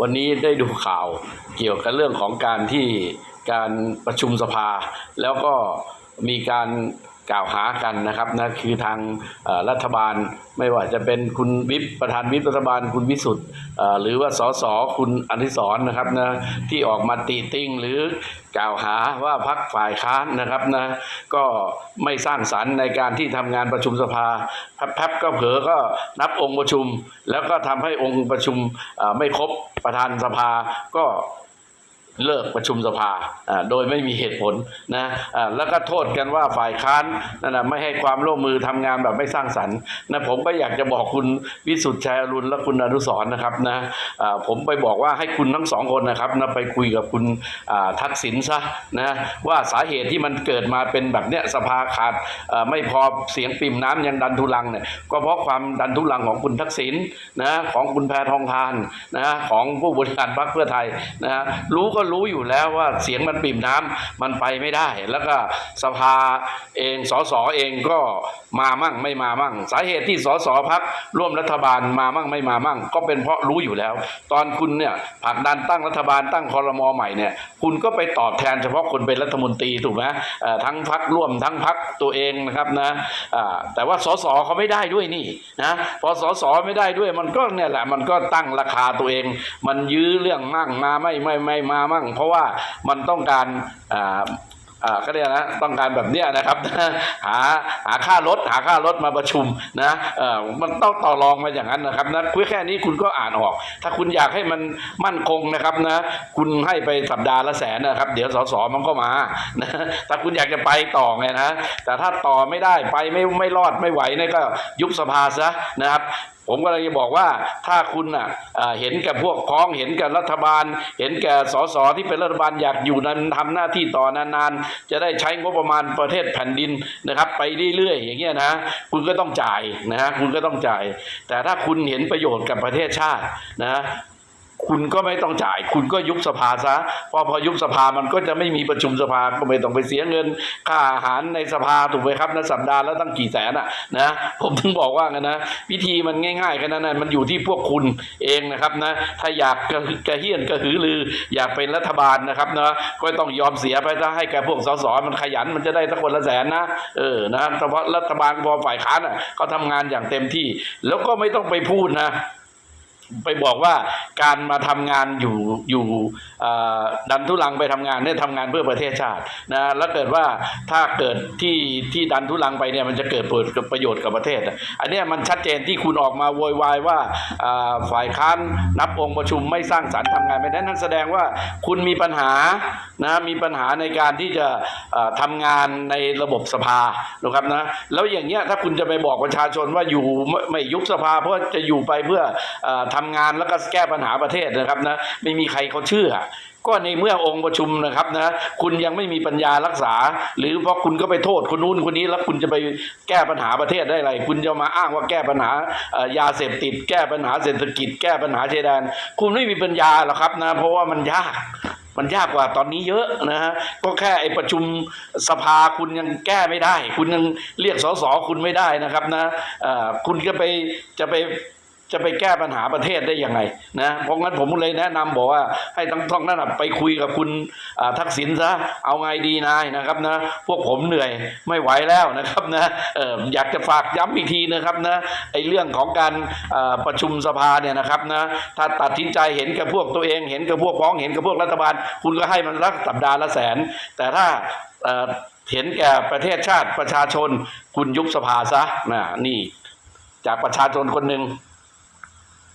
วันนี้ได้ดูข่าวเกี่ยวกับเรื่องของการที่การประชุมสภา แล้วก็มีการ กล่าวหากันนะครับนะคือทางรัฐบาลไม่ว่าจะเป็นคุณวิปประธานวิปรัฐบาลคุณวิสุทธ์หรือว่าสสคุณอนิสรนะครับนะที่ออกมาตีติ้งหรือกล่าวหาว่าพักฝ่ายค้านนะครับนะก็ไม่สร้างสรรค์ในการที่ทำงานประชุมสภาแป๊บๆก็เผลอก็นับองค์ประชุม แล้วก็ทำให้องค์ประชุมไม่ครบประธานสภาก็ เลิกประชุมสภาอ่าโดยไม่มีเหตุผลนะอ่าแล้วก็โทษกันว่าฝ่ายค้านนั่นนะไม่ให้ความร่วมมือทำงานแบบไม่สร้างสรรค์นะผมก็อยากจะบอกคุณวิสุทธิ์ชัยอรุณและคุณอนุสรนะครับนะอ่าผมไปบอกว่าให้คุณทั้งสองคนนะครับนะไปคุยกับคุณทักษิณซะนะว่าสาเหตุที่มันเกิดมาเป็นแบบเนี้ยสภาขาดอ่อไม่พอเสียงปิ่มน้ำยังดันทุลังเนี่ยก็เพราะความดันทุลังของคุณทักษิณนะของคุณแพทองทานนะของผู้บริหารพรรคเพื่อไทยนะรู้ก็็รู้อยู่แล้วว่าเสียงมันปิ่มน้ำมันไปไม่ได้ แล้วก็สภาเองสสเองก็มามั่งไม่มามั่ง สาเหตุที่สสพักร่วมรัฐบาลมามั่งไม่มามั่ง ก็เป็นเพราะรู้อยู่แล้ว ตอนคุณเนี่ยผลักดันตั้งรัฐบาลตั้งคอรมอใหม่เนี่ยคุณก็ไปตอบแทนเฉพาะคนเป็นรัฐมนตรีถูกไหมทั้งพักร่วมทั้งพักตัวเองนะครับนะแต่ว่าสสเขาไม่ได้ด้วยนี่นะพอสสไม่ได้ด้วยมันก็เนี่ยแหละมันก็ตั้งราคาตัวเอง มันยื้อเรื่องมั่งมาไม่ไม่ไม่มามั่ง เพราะว่ามันต้องการอ่าอ่าก็เรียกนะต้องการแบบเนี้ยนะครับ หาหาค่ารถหาค่ารถมาประชุมนะเออมันต้องต่อรองมาอย่างนั้นนะครับนะคุยแค่นี้คุณก็อ่านออก ถ้าคุณอยากให้มันมั่นคงนะครับนะคุณให้ไปสัปดาห์ละแสนนะครับ เดี๋ยวสสมันก็มานะถ้าคุณอยากจะไปต่อไงนะแต่ถ้าต่อไม่ได้ไปไม่ไม่รอดไม่ไหวเนี่ยก็ยุบสภาซะนะครับ ผมก็เลยจะบอกว่าถ้าคุณอะเห็นกับพวกพ้องเห็นกับรัฐบาล เห็นแก่สสที่เป็นรัฐบาลอยากอยู่นั้นทำหน้าที่ต่อนานๆ จะได้ใช้งบประมาณประเทศแผ่นดินนะครับ ไปเรื่อยๆอย่างเงี้ยนะคุณก็ต้องจ่ายนะฮะคุณก็ต้องจ่าย แต่ถ้าคุณเห็นประโยชน์กับประเทศชาตินะ คุณก็ไม่ต้องจ่าย คุณก็ยุบสภาซะเพอพอยุบสภามันก็จะไม่มีประชุมสภาก็ไม่ต้องไปเสียเงิน ค่าอาหารในสภาถูกไหมครับนะสัปดาห์และตั้งกี่แสนอะนะผมถึงบอกว่ากันนะวิธีมันง่ายๆแค่นั้นนะมันอยู่ที่พวกคุณเองนะครับนะถ้าอยากกระกระเฮี้ยนกระหือรือ อยากเป็นรัฐบาลนะครับนะก็ต้องยอมเสียไปถ้าให้แกพวกสสมันขยันมันจะได้สักคนละแสนนะเออนะเฉพาะรัฐบาลพอฝ่ายค้านอะเขาทำงานอย่างเต็มที่ แล้วก็ไม่ต้องไปพูดนะ ไปบอกว่าการมาทำงานอยู่อยู่ดันทุลังไปทำงานเนี่ยทำงานเพื่อประเทศชาตินะแล้วเกิดว่าถ้าเกิดที่ที่ดันทุลังไปเนี่ยมันจะเกิดผลประโยชน์กับประเทศ อันนี้มันชัดเจนที่คุณออกมาโวยวายว่าฝ่ายค้านนับองค์ประชุมไม่สร้างสรรค์ทำงานไม่ได้นั่นแสดงว่าคุณมีปัญหานะมีปัญหาในการที่จะเอ่อทำงานในระบบสภานะครับนะแล้วอย่างเงี้ยถ้าคุณจะไปบอกประชาชนว่าอยู่ไม่ยุบสภาเพราะจะอยู่ไปเพื่อเอ่อทำงานแล้วก็แก้ปัญหาประเทศนะครับนะไม่มีใครเขาเชื่อก็ในเมื่อองค์ประชุมนะครับนะคุณยังไม่มีปัญญารักษา หรือเพราะคุณก็ไปโทษคนนู้นคนนี้แล้วคุณจะไปแก้ปัญหาประเทศได้ไร คุณจะมาอ้างว่าแก้ปัญหายาเสพติด แก้ปัญหาเศรษฐกิจ แก้ปัญหาชายแดน คุณไม่มีปัญญาหรอกครับนะเพราะว่ามันยากมันยากกว่าตอนนี้เยอะนะฮะ ก็แค่ไอประชุมสภาคุณยังแก้ไม่ได้ คุณยังเรียกสสคุณไม่ได้นะครับนะคุณจะไปจะไป จะไปแก้ปัญหาประเทศได้ยังไงนะเพราะงั้นผมเลยแนะนำบอกว่าให้ทั้งท้องนั้นไปคุยกับคุณทักษิณซะเอาไงดีนายนะครับนะพวกผมเหนื่อยไม่ไหวแล้วนะครับนะออยากจะฝากย้ำอีกทีนะครับนะไอเรื่องของการประชุมสภาเนี่ยนะครับนะถ้าตัดสินใจเห็นกับพวกตัวเองเห็นกับพวกพ้องเห็นกับพวกรัฐบาล คุณก็ให้มันรักสัปดาห์ละแสน แต่ถ้าเอ่อเห็นแก่ประเทศชาติประชาชน คุณยุบสภาซะนะนี่จากประชาชนคนหนึ่ง